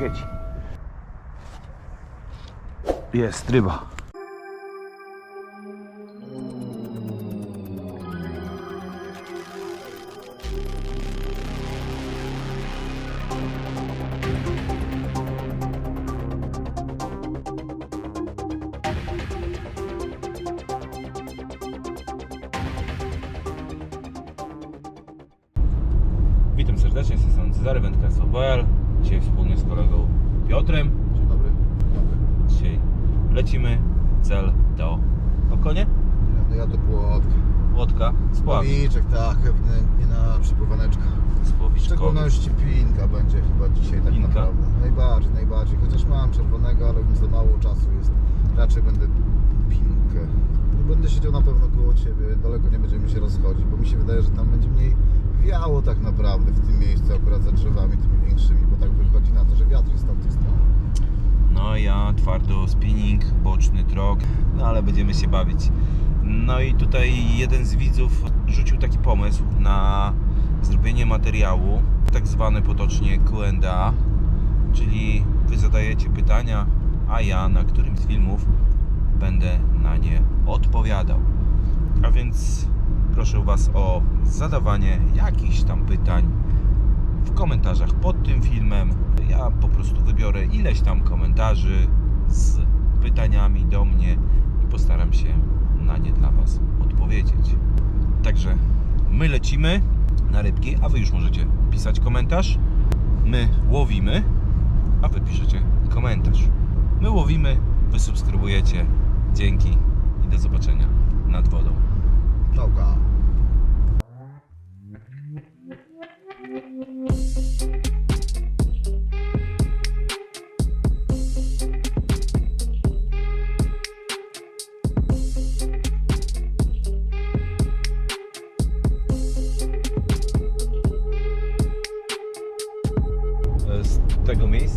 świeci. Jest ryba. Pławiczek, tak, ewidentnie na przepływaneczka. W szczególności pinka będzie chyba dzisiaj tak Pinka? naprawdę. Najbardziej, najbardziej. Chociaż mam czerwonego, ale mi za mało czasu jest. Raczej będę pinkę. No będę siedział na pewno koło ciebie, daleko nie będziemy się rozchodzić, bo mi się wydaje, że tam będzie mniej wiało tak naprawdę w tym miejscu, akurat za drzewami tymi większymi, bo tak wychodzi na to, że wiatr jest z tamtej strony. No ja twardo spinning, boczny trok No ale będziemy się bawić No i tutaj jeden z widzów rzucił taki pomysł na zrobienie materiału Tak zwany potocznie Q&A Czyli wy zadajecie pytania, a ja na którymś z filmów będę na nie odpowiadał A więc proszę Was o zadawanie jakichś tam pytań w komentarzach pod tym filmem. Ja po prostu wybiorę ileś tam komentarzy z pytaniami do mnie i postaram się na nie dla Was odpowiedzieć. Także my lecimy na rybki, a Wy już możecie pisać komentarz. My łowimy, a Wy piszecie komentarz. My łowimy, Wy subskrybujecie. Dzięki i do zobaczenia nad wodą. Czałka.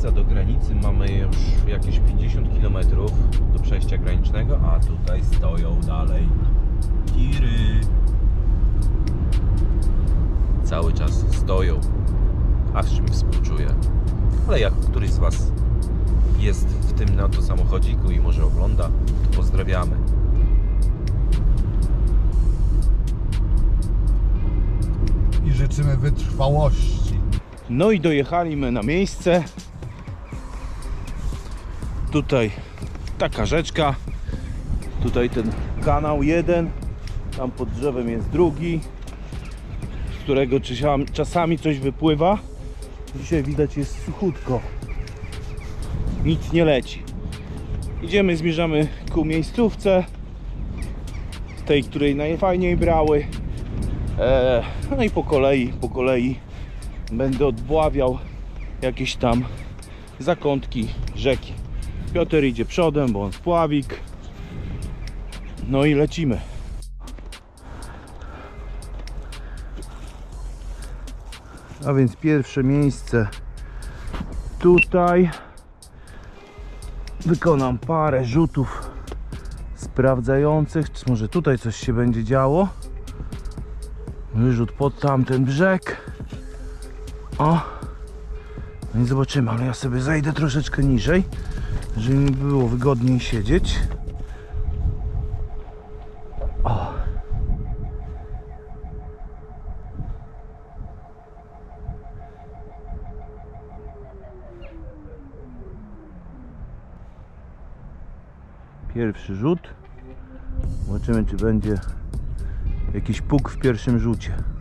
Miejsca do granicy mamy już jakieś 50 km do przejścia granicznego, a tutaj stoją dalej tiry. Cały czas stoją, aż mi współczuję. Ale jak któryś z Was jest w tym na to samochodziku i może ogląda, to pozdrawiamy. I życzymy wytrwałości. No i dojechaliśmy na miejsce. Tutaj taka rzeczka. Tutaj ten kanał jeden. Tam pod drzewem jest drugi. Z którego czasami- coś wypływa. Dzisiaj widać jest suchutko. Nic nie leci. Idziemy, zmierzamy ku miejscówce. Tej, której najfajniej brały. E, no i po kolei, po kolei będę odbławiał jakieś tam zakątki rzeki. Piotr idzie przodem, bo on spławik. No i lecimy. A więc pierwsze miejsce tutaj. Wykonam parę rzutów sprawdzających, czy może tutaj coś się będzie działo. Wyrzut pod tamten brzeg. O! No i zobaczymy, ale ja sobie zejdę troszeczkę niżej, żeby mi było wygodniej siedzieć. O! Pierwszy rzut. Zobaczymy, czy będzie jakiś puk w pierwszym rzucie.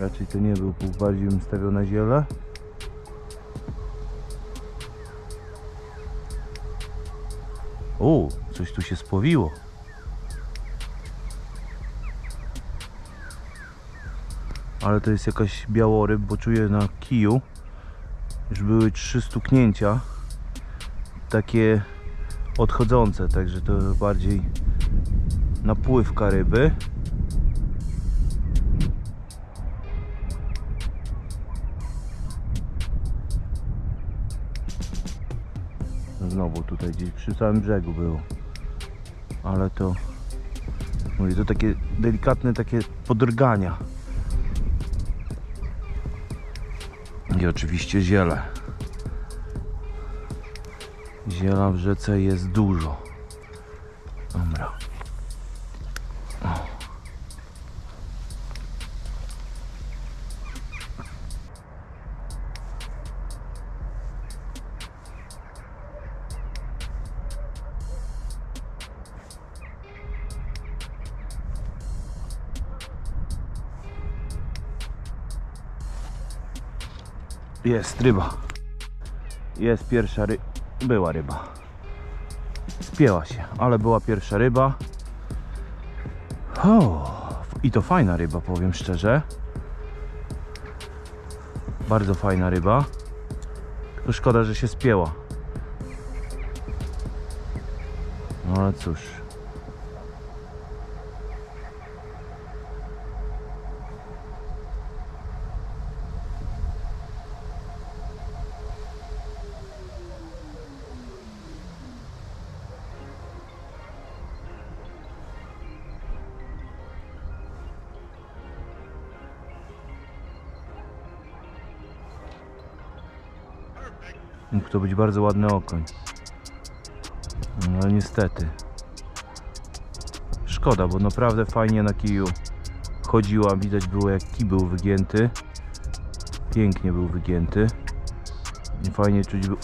Raczej to nie był puk, bardziej bym stawiał na ziele. O, coś tu się spłowiło. Ale to jest jakaś białoryb, bo czuję na kiju. Już były trzy stuknięcia. Takie odchodzące, także to bardziej napływka ryby. Znowu tutaj gdzieś przy samym brzegu było. Ale to Mówię, to takie delikatne takie podrgania. I oczywiście ziele. Ziela w rzece jest dużo. Dobra. Jest ryba. Jest pierwsza ry... Była ryba. Spięła się, ale była pierwsza ryba. O, I to fajna ryba, powiem szczerze. Bardzo fajna ryba. Szkoda, że się spięła. No ale cóż. Mógł to być bardzo ładny okoń. No niestety. Szkoda, bo naprawdę fajnie na kiju chodziła. Widać było jak kij był wygięty. Pięknie był wygięty. I fajnie czuć był.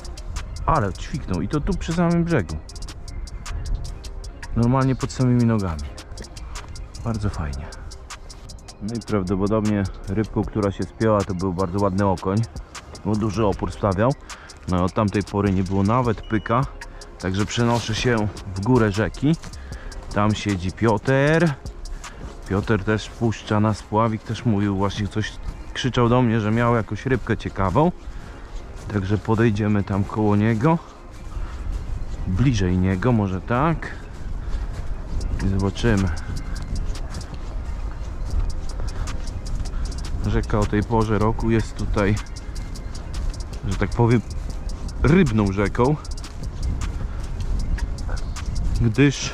Ale ćwiknął i to tu przy samym brzegu. Normalnie pod samymi nogami. Bardzo fajnie. No i prawdopodobnie rybką, która się spięła, to był bardzo ładny okoń. Bo duży opór stawiał. No od tamtej pory nie było nawet pyka. Także przenoszę się w górę rzeki. Tam siedzi Piotr. Piotr też puszcza na spławik. Też mówił właśnie coś, krzyczał do mnie, że miał jakąś rybkę ciekawą. Także podejdziemy tam koło niego. Bliżej niego, może tak. I zobaczymy. Rzeka o tej porze roku jest tutaj, że tak powiem, rybną rzeką, gdyż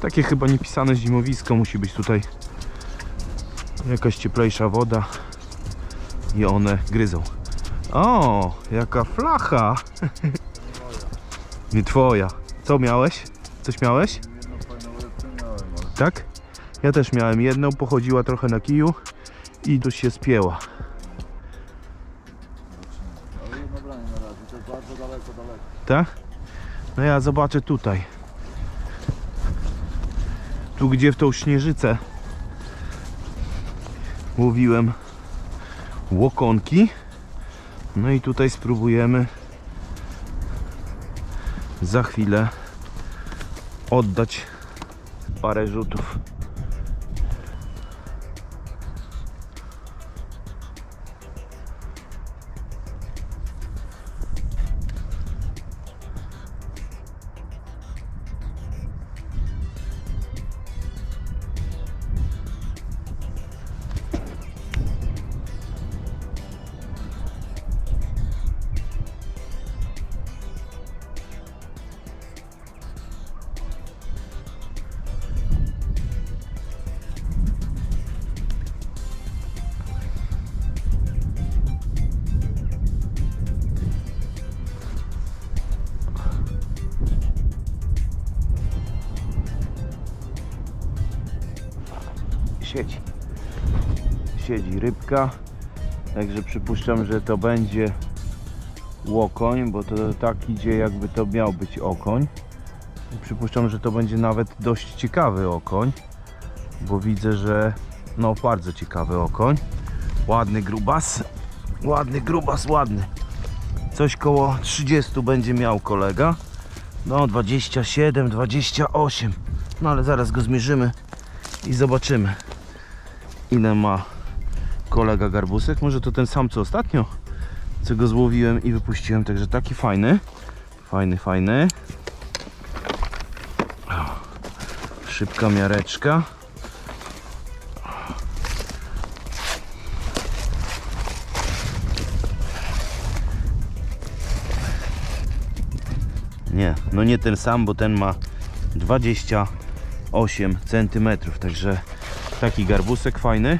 takie chyba niepisane zimowisko musi być tutaj jakaś cieplejsza woda i one gryzą. O, jaka flacha! Nie twoja. Co miałeś? Coś miałeś? Tak? Ja też miałem jedną, pochodziła trochę na kiju i tu się spięła. Ale jedno branie na razie, to jest bardzo daleko, No ja zobaczę tutaj. Tu gdzie w tą śnieżycę łowiłem łokonki. No i tutaj spróbujemy za chwilę oddać parę rzutów. Siedzi. Rybka. Także przypuszczam, że to będzie łokoń, bo to tak idzie jakby to miał być okoń. Przypuszczam, że to będzie nawet dość ciekawy okoń, bo widzę, że no bardzo ciekawy okoń. Ładny grubas. Ładny grubas, ładny. Coś koło 30 będzie miał kolega. No 27, 28. No ale zaraz go zmierzymy i zobaczymy ile ma kolega garbusek. Może to ten sam co ostatnio, co go złowiłem i wypuściłem. Także taki fajny, fajny, fajny. Szybka miareczka. Nie, no nie ten sam, bo ten ma 20 8 cm. Także taki garbusek fajny.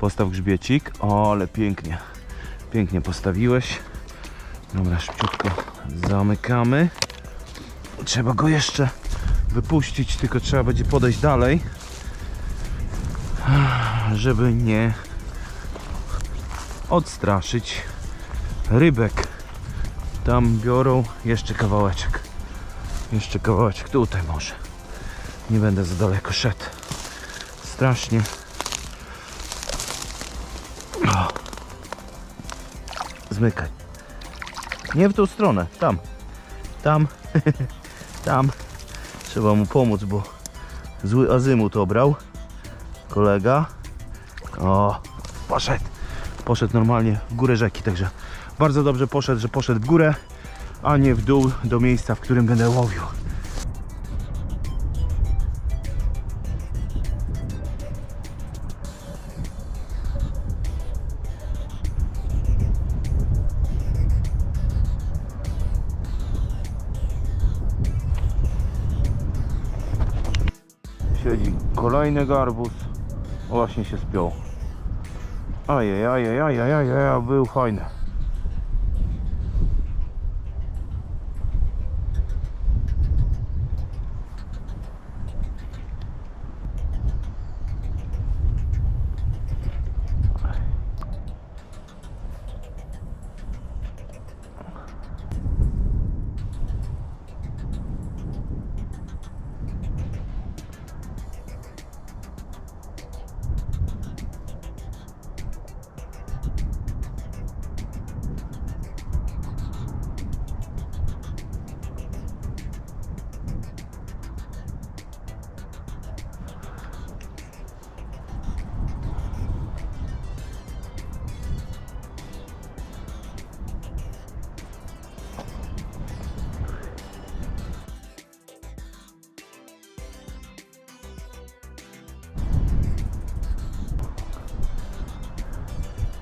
Postaw grzbiecik. O, ale pięknie. Pięknie postawiłeś. Dobra, szybciutko zamykamy. Trzeba go jeszcze wypuścić, tylko trzeba będzie podejść dalej, żeby nie odstraszyć rybek. Tam biorą jeszcze kawałeczek. Jeszcze kawałeczek tutaj może. Nie będę za daleko szedł. Strasznie. Zmykaj. Nie w tą stronę, tam. Tam. tam. Trzeba mu pomóc, bo zły azymut obrał. Kolega. O, poszedł. Poszedł normalnie w górę rzeki, także bardzo dobrze poszedł, że poszedł w górę, a nie w dół do miejsca, w którym będę łowił. Kolejny garbus. Właśnie się spiął. Ajajajajajajaj, był fajny.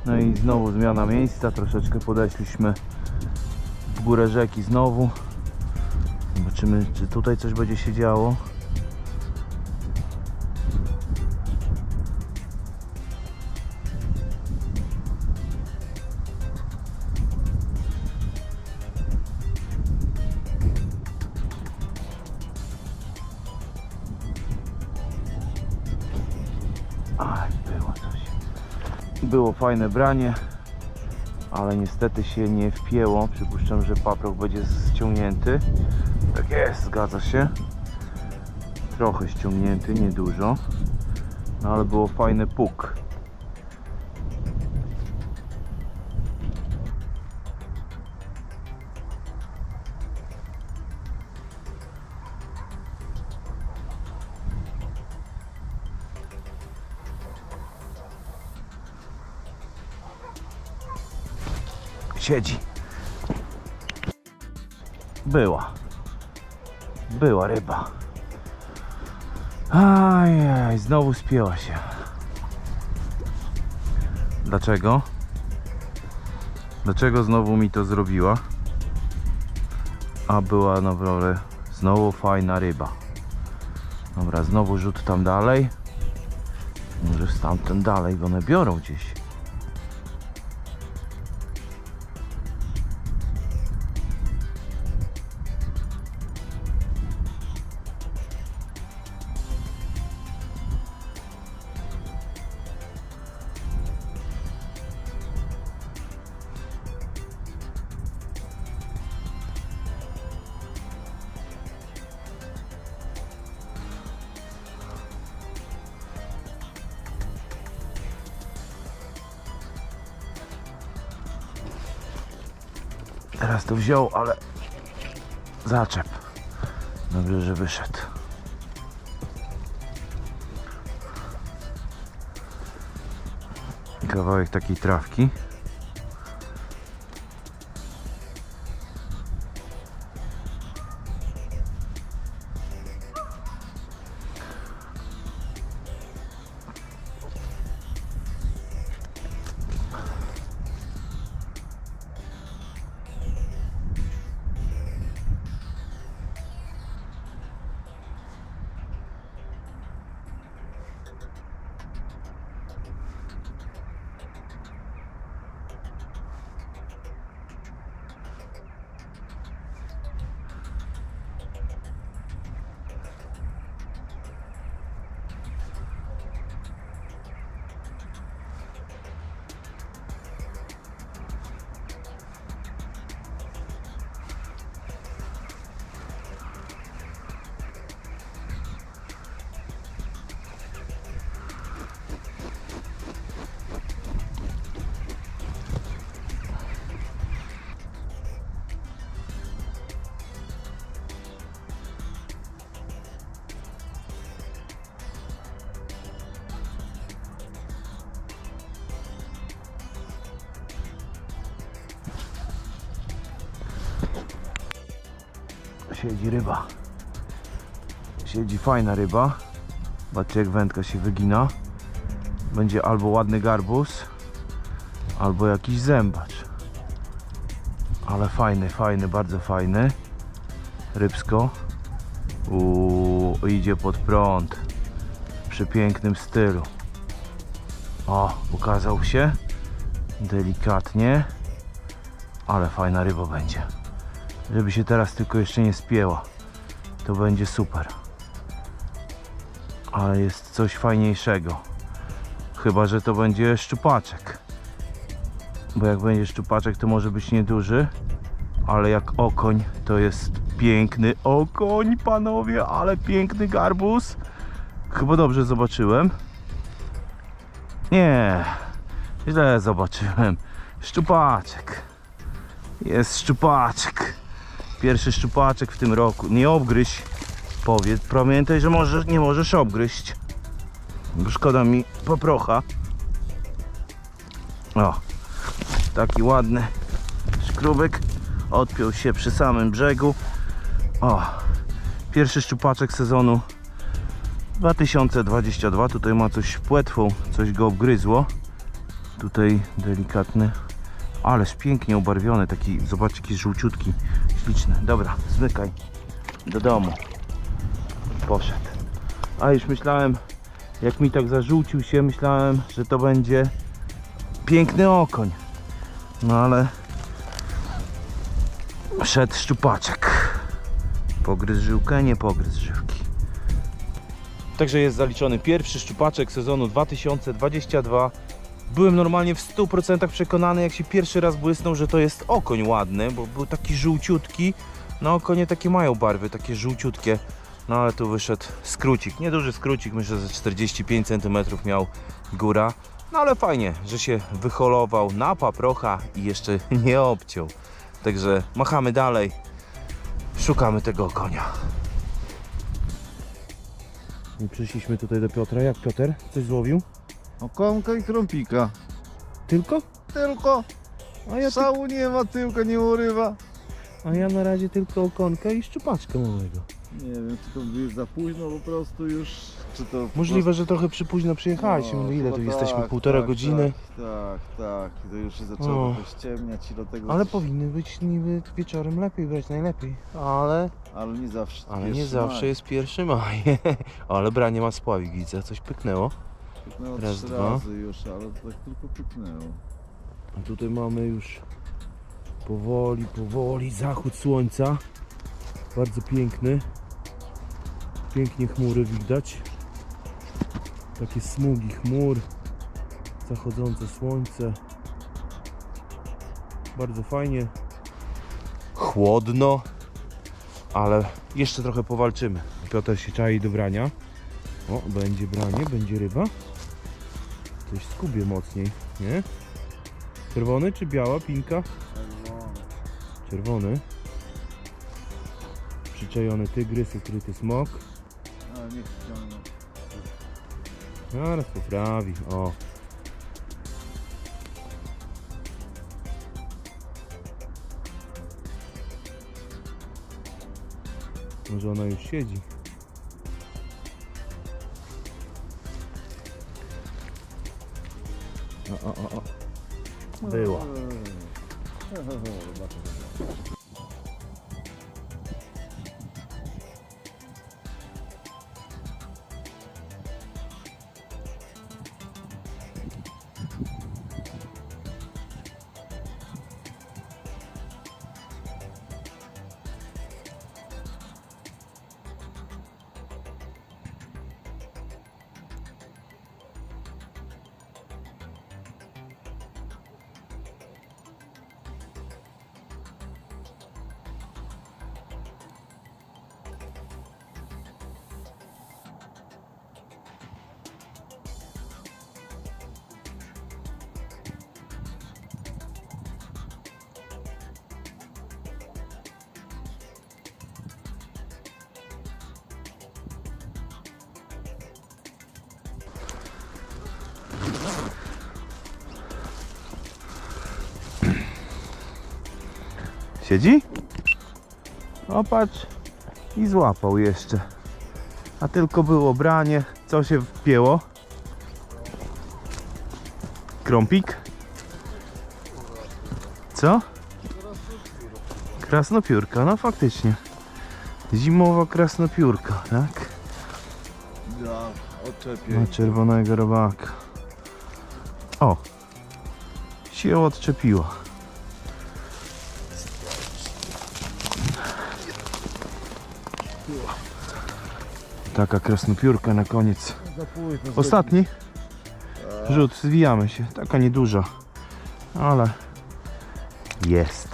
No i znowu zmiana miejsca, troszeczkę podeszliśmy w górę rzeki znowu. Zobaczymy, czy tutaj coś będzie się działo. Było fajne branie, ale niestety się nie wpięło. Przypuszczam, że paprok będzie ściągnięty. Tak jest, zgadza się. Trochę ściągnięty, niedużo. No ale było fajny puk. Siedzi. Była. Była ryba. Ajaj, znowu spięła się. Dlaczego? Dlaczego znowu mi to zrobiła? A była naprawdę znowu fajna ryba. Dobra, znowu rzut tam dalej. Może stamtąd dalej, bo one biorą gdzieś. Teraz to wziął, ale zaczep. Dobrze, że wyszedł. Kawałek takiej trawki. Siedzi ryba. Siedzi fajna ryba. Zobaczcie jak wędka się wygina. Będzie albo ładny garbus, albo jakiś zębacz. Ale fajny, fajny, bardzo fajny. Rybsko. Uuu, idzie pod prąd. W przepięknym stylu. O, ukazał się. Delikatnie. Ale fajna ryba będzie. Żeby się teraz tylko jeszcze nie spięła. To będzie super. Ale jest coś fajniejszego. Chyba, że to będzie szczupaczek. Bo jak będzie szczupaczek, to może być nieduży. Ale jak okoń, to jest piękny okoń, panowie. Ale piękny garbus. Chyba dobrze zobaczyłem. Nie, źle zobaczyłem. Szczupaczek. Jest szczupaczek. Pierwszy szczupaczek w tym roku. Nie obgryź. Powiedz, pamiętaj, że możesz, nie możesz obgryźć. Szkoda mi poprocha. O, taki ładny szkrubek. Odpiął się przy samym brzegu. O, pierwszy szczupaczek sezonu 2022. Tutaj ma coś płetwą, coś go obgryzło. Tutaj delikatny, ależ pięknie ubarwiony, taki, zobaczcie, jaki żółciutki, Dobra, zmykaj do domu. Poszedł. A już myślałem, jak mi tak zażółcił się, myślałem, że to będzie piękny okoń. No ale szedł szczupaczek. Pogryz żyłkę, nie pogryz żyłki. Także jest zaliczony pierwszy szczupaczek sezonu 2022. Byłem normalnie w 100% przekonany, jak się pierwszy raz błysnął, że to jest okoń ładny, bo był taki żółciutki. No okonie takie mają barwy, takie żółciutkie. No ale tu wyszedł skrócik, nieduży skrócik, myślę, że 45 cm miał góra. No ale fajnie, że się wyholował na paprocha i jeszcze nie obciął. Także machamy dalej, szukamy tego konia. I przyszliśmy tutaj do Piotra. Jak Piotr? Coś złowił? Okonka i krąpika. Tylko? Tylko. A ja, ty... Szału nie ma, tyłka nie urywa. A ja na razie tylko okonkę i szczupaczkę małego. Nie wiem, czy to już za późno po prostu już, czy to... Możliwe, że trochę przy późno przyjechaliśmy. No, ile chyba tu jesteśmy? tak, Półtora tak, godziny. Tak, tak, tak. I to już się zaczęło O. trochę ściemniać i do tego... Ale powinny być niby wieczorem lepiej brać, najlepiej. Ale, Ale nie zawsze. ale nie zawsze maj. jest pierwszy maj. ale branie ma spławik, widzę. Coś pyknęło. Pyknęło Raz, trzy dwa. razy już, ale to tak tylko pyknęło. A tutaj mamy już powoli, powoli zachód słońca. Bardzo piękny. Pięknie chmury widać. Takie smugi chmur. Zachodzące słońce. Bardzo fajnie. Chłodno. Ale jeszcze trochę powalczymy. Piotr się czai do brania. O, będzie branie, będzie ryba. Coś skubie mocniej, nie? Czerwony czy biała pinka? Czerwony. Przyczajony tygrys, ukryty smok. Ale nie wciągnął. Zaraz poprawi. O. Może ona już siedzi. O, o, o, o. Była. Siedzi? O patrz, I złapał jeszcze. A tylko było branie. Co się wpięło? Krąpik? Co? Krasnopiórka, no faktycznie. Zimowa krasnopiórka, tak? Ja, odczepię. Na czerwonego robaka. O! Się odczepiła. Taka krasnopiórka na koniec. Ostatni rzut, zwijamy się. Taka nieduża, ale jest.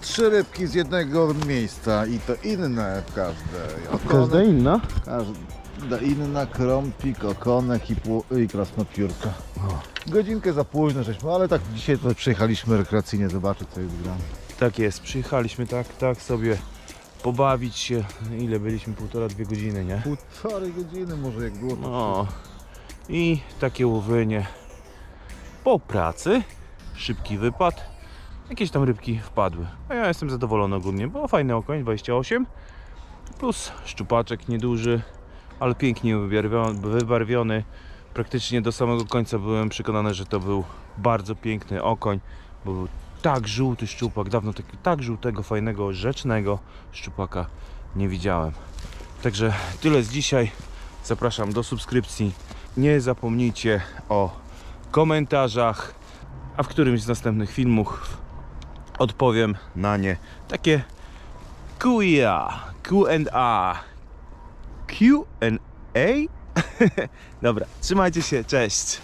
Trzy rybki z jednego miejsca i to inne w każdej. Okonek, Każda inna? Każda inna, krąpik, okonek i, pół- i krasnopiórka. Godzinkę za późno żeśmy, ale tak dzisiaj to przyjechaliśmy rekreacyjnie zobaczyć co jest grane. Tak jest, przyjechaliśmy tak, tak sobie pobawić się. Ile byliśmy? Półtora, dwie godziny, nie? Półtorej godziny może jak było No i takie łowienie po pracy, szybki wypad, jakieś tam rybki wpadły. A ja jestem zadowolony ogólnie, bo fajny okoń 28 plus szczupaczek nieduży, ale pięknie wybarwiony, wybarwiony. Praktycznie do samego końca byłem przekonany, że to był bardzo piękny okoń, bo był tak żółty szczupak, dawno tak, tak żółtego, fajnego, rzecznego szczupaka nie widziałem. Także tyle z dzisiaj. Zapraszam do subskrypcji. Nie zapomnijcie o komentarzach, a w którymś z następnych filmów odpowiem na nie takie QA, Q&A, Q&A. Dobra, trzymajcie się, cześć.